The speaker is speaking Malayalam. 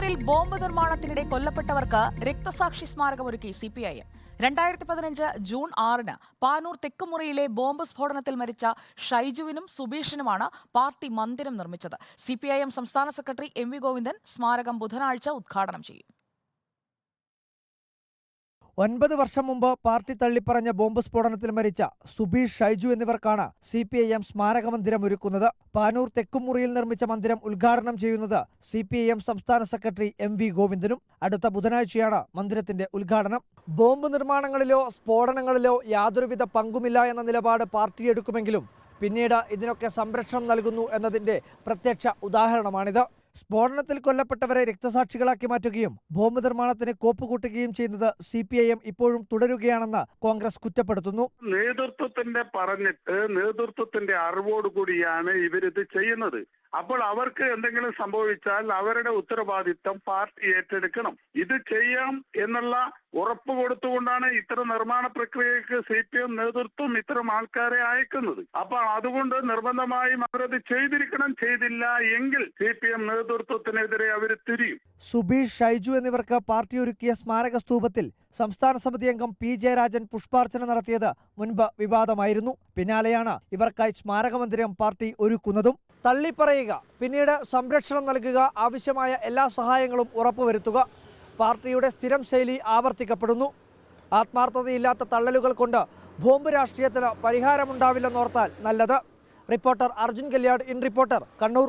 പാനൂരിൽ ബോംബ് നിർമ്മാണത്തിനിടെ കൊല്ലപ്പെട്ടവർക്ക് രക്തസാക്ഷി സ്മാരകമൊരുക്കി സി പി ഐ എം. രണ്ടായിരത്തി പതിനഞ്ച് ജൂൺ ആറിന് പാനൂർ തെക്കുമുറിയിലെ ബോംബ് സ്ഫോടനത്തിൽ മരിച്ച ഷൈജുവിനും സുബീഷിനുമാണ് പാർട്ടി മന്ദിരം നിർമ്മിച്ചത്. സി സംസ്ഥാന സെക്രട്ടറി എം വി ഗോവിന്ദൻ സ്മാരകം ബുധനാഴ്ച ഉദ്ഘാടനം ചെയ്യും. ഒൻപത് വർഷം മുമ്പ് പാർട്ടി തള്ളിപ്പറഞ്ഞ ബോംബ് സ്ഫോടനത്തിൽ മരിച്ച സുബീഷ് ഷൈജു എന്നിവർക്കാണ് സി പി ഐ എം സ്മാരക മന്ദിരം ഒരുക്കുന്നത്. പാനൂർ തെക്കുമുറിയിൽ നിർമ്മിച്ച മന്ദിരം ഉദ്ഘാടനം ചെയ്യുന്നത് സി പി ഐ എം സംസ്ഥാന സെക്രട്ടറി എം വി ഗോവിന്ദനും. അടുത്ത ബുധനാഴ്ചയാണ് മന്ദിരത്തിന്റെ ഉദ്ഘാടനം. ബോംബ് നിർമ്മാണങ്ങളിലോ സ്ഫോടനങ്ങളിലോ യാതൊരുവിധ പങ്കുമില്ല എന്ന നിലപാട് പാർട്ടി എടുക്കുമെങ്കിലും പിന്നീട് ഇതിനൊക്കെ സംരക്ഷണം നൽകുന്നു എന്നതിന്റെ പ്രത്യക്ഷ ഉദാഹരണമാണിത്. സ്ഫോടനത്തിൽ കൊല്ലപ്പെട്ടവരെ രക്തസാക്ഷികളാക്കി മാറ്റുകയും ബോംബ് നിർമ്മാണത്തിന് കോപ്പുകൂട്ടുകയും ചെയ്യുന്നത് സി പി ഐ എം ഇപ്പോഴും തുടരുകയാണെന്ന് കോൺഗ്രസ് കുറ്റപ്പെടുത്തുന്നു. നേതൃത്വത്തിന്റെ പറഞ്ഞിട്ട് നേതൃത്വത്തിന്റെ അറിവോടുകൂടിയാണ് ഇവരിത് ചെയ്യുന്നത്. അപ്പോൾ അവർക്ക് എന്തെങ്കിലും സംഭവിച്ചാൽ അവരുടെ ഉത്തരവാദിത്തം പാർട്ടി ഏറ്റെടുക്കണം. ഇത് ചെയ്യാം എന്നുള്ള ഉറപ്പ് കൊടുത്തുകൊണ്ടാണ് ഇത്തരം നിർമ്മാണ പ്രക്രിയക്ക് സി പി എം നേതൃത്വം ഇത്തരം ആൾക്കാരെ അയക്കുന്നത്. അപ്പൊ അതുകൊണ്ട് നിർബന്ധമായും അവരത് ചെയ്തിരിക്കണം ചെയ്തില്ല എങ്കിൽ സി പി എം നേതൃത്വത്തിനെതിരെ അവർ തിരിയും. സുബീഷ് ഷൈജു എന്നിവർക്ക് പാർട്ടി ഒരുക്കിയ സ്മാരക സ്തൂപത്തിൽ സംസ്ഥാന സമിതി അംഗം പി ജയരാജൻ പുഷ്പാർച്ചന നടത്തിയത് മുൻപ് വിവാദമായിരുന്നു. പിന്നാലെയാണ് ഇവർക്കായി സ്മാരകമന്ദിരം പാർട്ടി ഒരുക്കുന്നതും. തള്ളിപ്പറയുക പിന്നീട് സംരക്ഷണം നൽകുക ആവശ്യമായ എല്ലാ സഹായങ്ങളും ഉറപ്പുവരുത്തുക. പാർട്ടിയുടെ സ്ഥിരം ശൈലി ആവർത്തിക്കപ്പെടുന്നു. ആത്മാർത്ഥതയില്ലാത്ത തള്ളലുകൾ കൊണ്ട് ബോംബ് രാഷ്ട്രീയത്തിന് പരിഹാരമുണ്ടാവില്ലെന്നോർത്താൽ നല്ലത്. Reporter Arjun Kalyad in reporter Kannur.